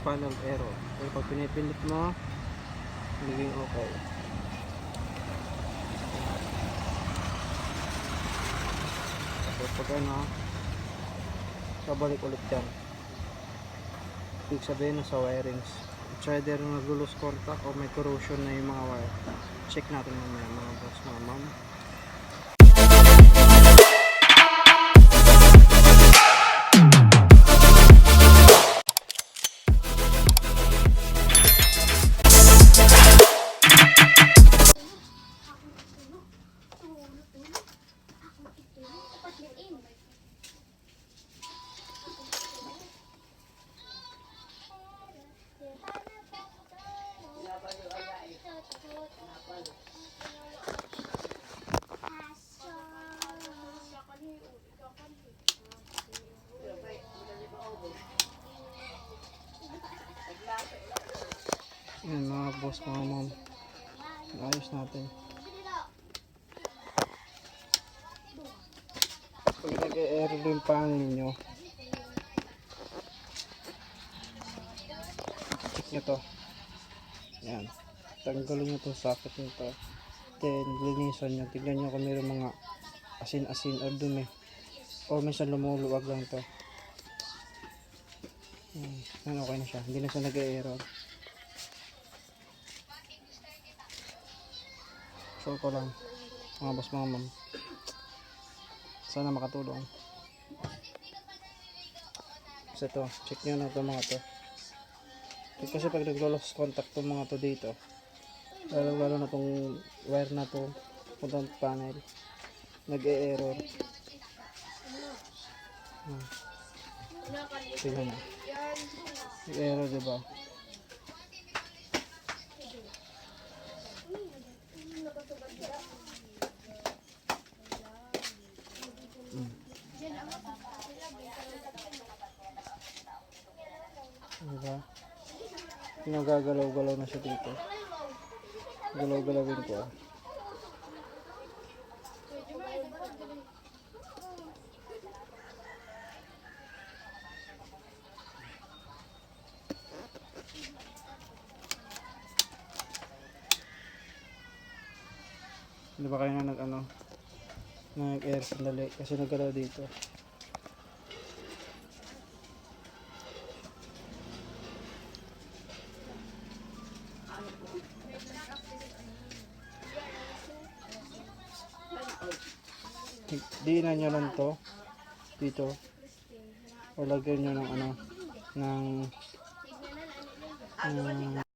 panel error. Pero pag pinipindot mo, magiging okay. Tapos pag ano, babalik ulit yan. Ibig sabihin na sa wirings. It's either nag-lose contact o may corrosion na yung mga wire. Check natin mamaya mga boss, mga ma'am. Yan mga boss, mga ma'am. Ayos natin. Pag nag-error yung panel ninyo, check nyo to. Yan. Tanggalin nyo to socket nito. Then, linisan nyo. Tignan nyo kung mayroong mga asin-asin or dumi. Or minsan lumuluwag lang to. Yan. Yan, okay na siya. Hindi na siya nag-error. Sure ko lang. Mga boss, mga ma'am. Sana makatulong. Kasi to, check nyo na to mga to. Kasi pag naglo-lost contact tong mga to dito, lalo lalo na tong wire na to, puntang panel, nag-e-error. Hmm. Tingnan mo. Nag-error diba? Diba? Nagagalaw-galaw na siya dito. Galaw-galawin ko. Hindi ba kayo na nag ano? Nag-air sandali kasi nagalaw dito. Diinan nyo lang to dito o lagyan nyo ng ano ng ng